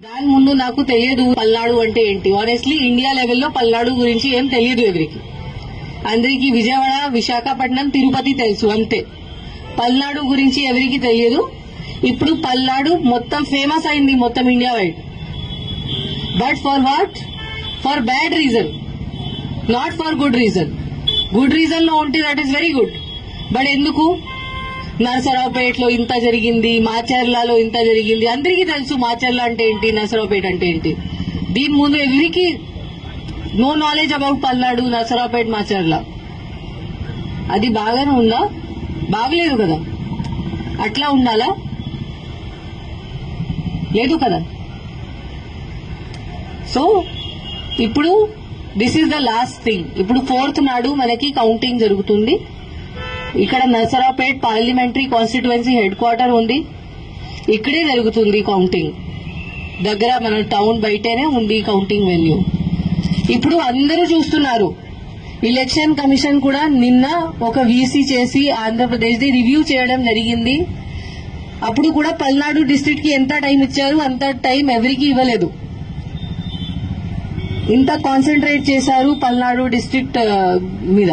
దాని ముందు నాకు తెలియదు పల్నాడు అంటే ఏంటి. ఆనెస్ట్లీ ఇండియా లెవెల్లో పల్నాడు గురించి ఏం తెలియదు ఎవరికి. అందరికీ విజయవాడ విశాఖపట్నం తిరుపతి తెలుసు అంతే. పల్నాడు గురించి ఎవరికి తెలియదు. ఇప్పుడు పల్నాడు మొత్తం ఫేమస్ అయింది మొత్తం India wide but for what for bad reason not for good reason good రీజన్లో ఉంటే that is very good but ఎందుకు? నరసరావుపేటలో ఇంత జరిగింది మాచర్లలో ఇంత జరిగింది. అందరికీ తెలుసు మాచర్ల అంటే ఏంటి నరసరావుపేట అంటే ఏంటి. దీని ముందు ఎవరికి no knowledge about Palnadu Narasaraopet Macherla. అది బాగానే ఉందా? బాగలేదు కదా. అట్లా ఉండాలా? లేదు కదా. సో ఇప్పుడు this is the last thing ఇప్పుడు ఫోర్త్ నాడు మనకి కౌంటింగ్ జరుగుతుంది. ఇక్కడ Narasaraopet parliamentary constituency headquarter ఉంది. ఇక్కడే జరుగుతుంది కౌంటింగ్. దగ్గర మన టౌన్ బయటనే ఉంది కౌంటింగ్ వెన్యూ. ఇప్పుడు అందరూ చూస్తున్నారు. ఎలక్షన్ కమిషన్ కూడా నిన్న ఒక వీసీ చేసి ఆంధ్రప్రదేశ్ ది రివ్యూ చేయడం జరిగింది. అప్పుడు కూడా పల్నాడు డిస్టిక్కి ఎంత టైం ఇచ్చారు అంత టైం ఎవరికి ఇవ్వలేదు. ఇంత కాన్సన్ట్రేట్ చేశారు పల్నాడు డిస్ట్రిక్ట్ మీద.